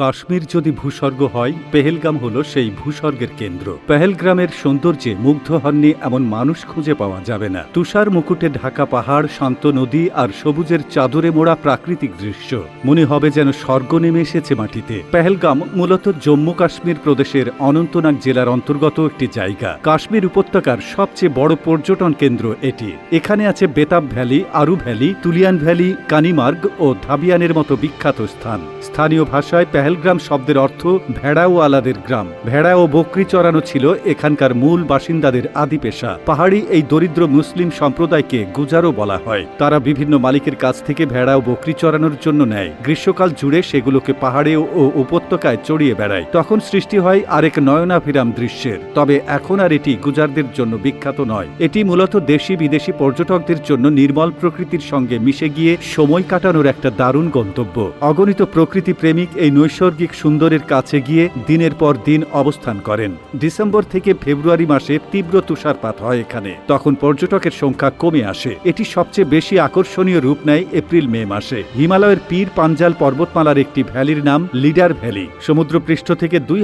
কাশ্মীর যদি ভূস্বর্গ হয়, পেহেলগাম হলো সেই ভূস্বর্গের কেন্দ্র। পেহেলগ্রামের সৌন্দর্যে মুগ্ধ হননি এমন মানুষ খুঁজে পাওয়া যাবে না। তুষার মুকুটে ঢাকা পাহাড়, শান্ত নদী আর সবুজের চাদরে মোড়া প্রাকৃতিক দৃশ্য। মনে হবে যেন স্বর্গ নেমে এসেছে মাটিতে। পেহেলগাম মূলত জম্মু কাশ্মীর প্রদেশের অনন্তনাগ জেলার অন্তর্গত একটি জায়গা। কাশ্মীর উপত্যকার সবচেয়ে বড় পর্যটন কেন্দ্র এটি। এখানে আছে Betaab valley, Aru valley, Tulian valley, Kanimarg ও ধাবিয়ানের মতো বিখ্যাত স্থান। স্থানীয় ভাষায় পেহেলগ্রাম শব্দের অর্থ ভেড়া ও আলাদের গ্রাম। ভেড়া ও বকরি চড়ানো ছিল এখানকার মূল বাসিন্দাদের আদি পেশা। পাহাড়ি এই দরিদ্র মুসলিম সম্প্রদায়কে গুজারও বলা হয়। তারা বিভিন্ন মালিকের কাছ থেকে ভেড়া ও বকরি চড়ানোর জন্য নেয়। গ্রীষ্মকাল জুড়ে সেগুলোকে পাহাড়ে ও উপত্যকায় চড়িয়ে বেড়ায়। তখন সৃষ্টি হয় আরেক নয়নাভিরাম দৃশ্যের। তবে এখন আর এটি গুজারদের জন্য বিখ্যাত নয়। এটি মূলত দেশি বিদেশি পর্যটকদের জন্য নির্মল প্রকৃতির সঙ্গে মিশে গিয়ে সময় কাটানোর একটা দারুণ গন্তব্য। অগণিত প্রকৃতি প্রেমিক এই নৈসর্গিক সুন্দরের কাছে গিয়ে দিনের পর দিন অবস্থান করেন। ডিসেম্বর থেকে ফেব্রুয়ারি মাসে তীব্র তুষারপাত হয় এখানে। তখন পর্যটকের সংখ্যা কমে আসে। এটি সবচেয়ে বেশি আকর্ষণীয় রূপ নেয় এপ্রিল, মে মাসে। হিমালয়ের পীর পাঞ্জাল পর্বতমালার একটি ভ্যালির নাম লিডার ভ্যালি। সমুদ্রপৃষ্ঠ থেকে দুই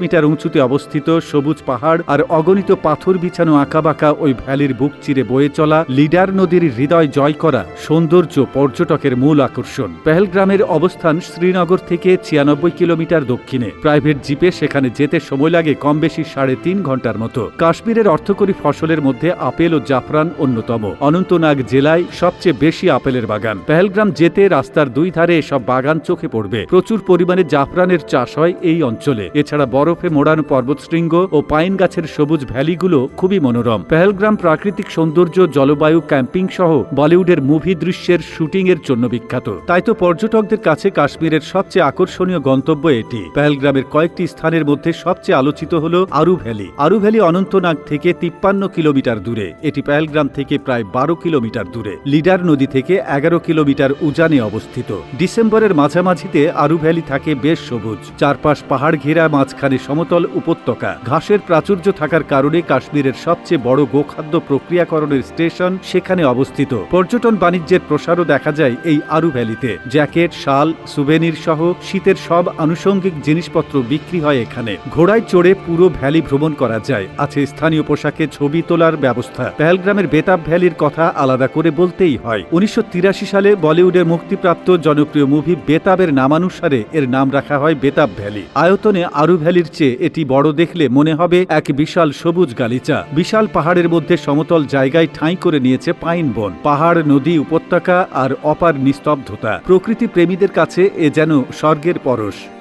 মিটার উঁচুতে অবস্থিত সবুজ পাহাড় আর অগণিত পাথর বিছানো আঁকাবাঁকা ওই ভ্যালির বুক চিরে বয়ে চলা লিডার নদীর হৃদয় জয় করা সৌন্দর্য পর্যটকের মূল আকর্ষণ। পেহেলগ্রামের অবস্থান শ্রীনগর থেকে ছিয়ানব্বই কিলোমিটার দক্ষিণে। প্রাইভেট জিপে সেখানে যেতে সময় লাগে কম বেশি সাড়ে তিন ঘণ্টার মতো। কাশ্মীরের অর্থকরী ফসলের মধ্যে আপেল ও জাফরান অন্যতম। অনন্তনাগ জেলায় সবচেয়ে বেশি আপেলের বাগান। পেহেলগ্রাম যেতে রাস্তার দুই ধারে এসব বাগান চোখে পড়বে। প্রচুর পরিমাণে জাফরানের চাষ হয় এই অঞ্চলে। এছাড়া বরফে মোড়ানো পর্বতশৃঙ্গ ও পাইন গাছের সবুজ ভ্যালিগুলো খুবই মনোরম। পেহেলগ্রাম প্রাকৃতিক সৌন্দর্য জলবায়ু ক্যাম্পিং সহ বলিউডের মুভি দৃশ্যের শুটিং এর জন্য বিখ্যাত। তাই তো পর্যটকদের কাছে কাশ্মীরের সবচেয়ে আকর্ষণীয় গন্তব্য এটি। পেহেলগ্রামের কয়েকটি স্থানের মধ্যে সবচেয়ে আলোচিত হল আরু ভ্যালি। আরু ভ্যালি অনন্তনাগ থেকে তিপ্পান্ন কিলোমিটার দূরে। এটি পেহেলগ্রাম থেকে প্রায় বারো কিলোমিটার দূরে। লিডার নদী থেকে এগারো কিলোমিটার উজানে অবস্থিত। ডিসেম্বরের মাঝামাঝিতে আরু ভ্যালি থাকে বেশ সবুজ। চারপাশ পাহাড় ঘেরা, মাঝখানে সমতল উপত্যকা। ঘাসের প্রাচুর্য থাকার কারণে কাশ্মীরের সবচেয়ে বড় গোখাদ্য প্রক্রিয়াকরণের স্টেশন সেখানে অবস্থিত। পর্যটন বাণিজ্যের প্রসারও দেখা যায় এই আরু ভ্যালিতে। জ্যাকেট, শাল, সুভেনির সহ শীতের সব আনুষঙ্গিক জিনিসপত্র বিক্রি হয় এখানে। ঘোড়ায় চড়ে পুরো ভ্যালি ভ্রমণ করা যায়। আছে স্থানীয় পোশাকে ছবি তোলার ব্যবস্থা। পেহেলগ্রামের বেতাব ভ্যালির কথা আলাদা করে বলতেই হয়। উনিশশো তিরাশি সালে বলিউডের মুক্তিপ্রাপ্ত জনপ্রিয় মুভি বেতাবের নামানুসারে এর নাম রাখা হয় বেতাব ভ্যালি। আয়তনে আরু ভ্যালির চেয়ে এটি বড় দেখলে মনে হবে এক বিশাল সবুজ গালিচা। বিশাল পাহাড়ের মধ্যে সমতল জায়গায় ঠাঁই করে নিয়েছে পাইন বন। পাহাড়, নদী, উপত্যকা আর অপার নিস্তব্ধতা। প্রকৃতি প্রেমীদের কাছে এ যেন স্বর্গের পরশ।